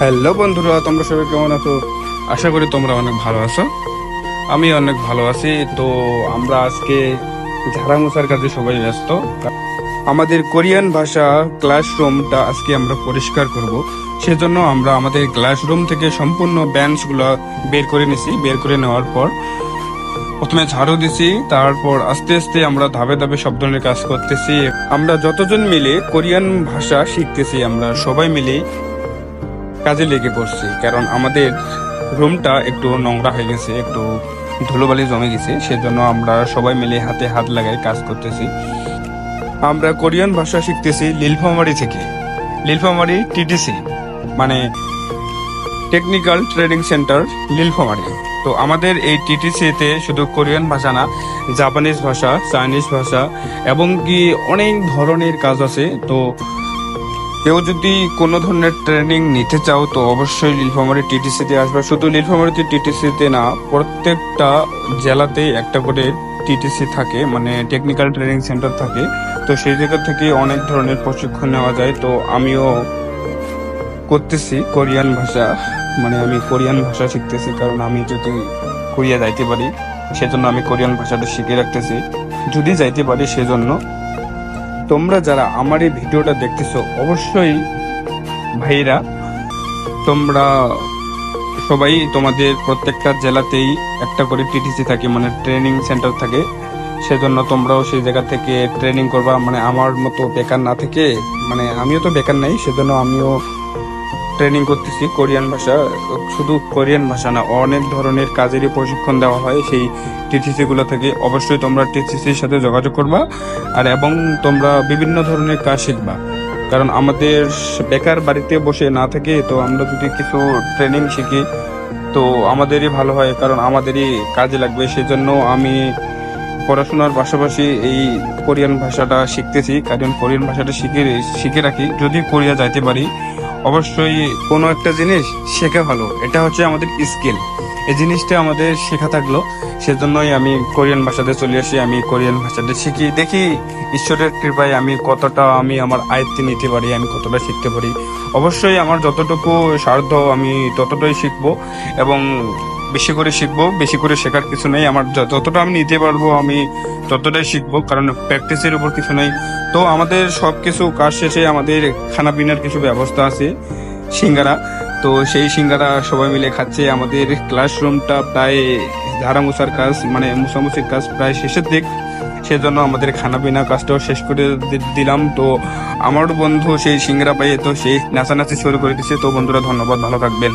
Hello বন্ধুরা, তোমরা সবাই কেমন আছো? আশা করি তোমরা অনেক ভালো আছো। আমি অনেক ভালো আছি। তো আমরা আজকে ঝাড়া মোছার কাজে সবাই ব্যস্ত। আমাদের কোরিয়ান ভাষা ক্লাসরুমটা আজকে আমরা পরিষ্কার করব। সেজন্য আমরা আমাদের ক্লাসরুম থেকে সম্পূর্ণ বেঞ্চগুলো বের করে নিছি। বের করে নেওয়ার পর প্রথমে ঝাড়ু দিছি, তারপর আস্তে আস্তে আমরা ধাপে ধাপে সব ধরনের কাজ করতেছি। আমরা যতজন মিলে কোরিয়ান ভাষা শিখতেছি, আমরা সবাই মিলে কাজে লেগে পড়ছি, কারণ আমাদের রুমটা একটু নোংরা হয়ে গেছে, একটু ধুলোবালি জমে গেছে, সেজন্য আমরা সবাই মিলে হাতে হাত লাগাই কাজ করতেছি। আমরা কোরিয়ান ভাষা শিখতেছি লিলফামারি থেকে। লিলফামারি টিটিসি মানে টেকনিক্যাল ট্রেনিং সেন্টার লিলফামারি তো আমাদের এই টিটিসিতে শুধু কোরিয়ান ভাষা না, জাপানিজ ভাষা, চাইনিজ ভাষা, এবং কি অনেক ধরনের কাজ আছে। তো কেউ যদি কোনো ধরনের ট্রেনিং নিতে চাও, তো অবশ্যই নীলফামারী টিটিসিতে আসবে। শুধু নীলফামারীতে টিটিসিতে না, প্রত্যেকটা জেলাতে একটা করে টিটিসি থাকে মানে টেকনিক্যাল ট্রেনিং সেন্টার থাকে। তো সেই জায়গা থেকে অনেক ধরনের প্রশিক্ষণ নেওয়া যায়। তো আমিও করতেছি কোরিয়ান ভাষা মানে আমি কোরিয়ান ভাষা শিখতেছি, কারণ আমি যদি কোরিয়া যাইতে পারি, সেজন্য আমি কোরিয়ান ভাষাটা শিখে রাখতেছি। যদি যাইতে পারি, সেজন্য তোমরা যারা আমার এই ভিডিওটা দেখতেছো, অবশ্যই ভাইরা, তোমরা সবাই তোমাদের প্রত্যেকটা জেলাতেই একটা করে টিটিসি থাকে মানে ট্রেনিং সেন্টার থাকে। সেজন্য তোমরাও সেই জায়গা থেকে ট্রেনিং করবা। মানে আমার মতো বেকার না থেকে মানে আমিও তো বেকার নাই, সেজন্য আমিও ট্রেনিং করতেছি কোরিয়ান ভাষা, শুধু কোরিয়ান ভাষা না, অনেক ধরনের কাজেরই প্রশিক্ষণ দেওয়া হয় সেই টিটিসি গুলো থেকে। অবশ্যই তোমরা টিসিসির সাথে যোগাযোগ করবা আর এবং তোমরা বিভিন্ন ধরনের কাজ শিখবা। কারণ আমাদের বেকার বাড়িতে বসে না থেকে তো আমরা যদি কিছু ট্রেনিং শিখি, তো আমাদেরই ভালো হয় কারণ আমাদেরই কাজে লাগবে। সেজন্য আমি পড়াশোনার পাশাপাশি এই কোরিয়ান ভাষাটা শিখতেছি। কারণ কোরিয়ান ভাষাটা শিখে শিখে রাখি। যদি কোরিয়া যাইতে পারি অবশ্যই কোনো একটা জিনিস শেখা ভালো। এটা হচ্ছে আমাদের স্কিল এই জিনিসটা আমাদের শেখা থাকল, সেজন্যই আমি কোরিয়ান ভাষাতে চলে আসি, আমি কোরিয়ান ভাষাতে শিখি। দেখি ঈশ্বরের কৃপায় আমি কতটা আমি আমার আয়ত্তে নিতে পারি, আমি কতটা শিখতে পারি। অবশ্যই আমার যতটুকু সাধ্য আমি ততটাই শিখব এবং বেশি করে শিখব, বেশি করে শেখার কিছু নেই। আমার যতটা আমি নিতে পারব, আমি ততটাই শিখব, কারণ প্র্যাকটিসের উপর কিছু নেই। তো আমাদের সব কিছু কাজ শেষে আমাদের খানা পিনার কিছু ব্যবস্থা আছে, সিঙ্গারা। তো সেই সিঙ্গারা সবাই মিলে খাচ্ছে। আমাদের ক্লাসরুমটা প্রায় ঝাড়া মোছার কাজ মানে মুছামুছির কাজ প্রায় শেষের দিক। সেজন্য আমাদের খানা পিনা কাজটাও শেষ করে দিলাম। তো আমার বন্ধু সেই সিঙ্গারা পাইয়ে তো সেই নাচানাচি শুরু করে দিচ্ছে তো বন্ধুরা, ধন্যবাদ। ভালো থাকবেন।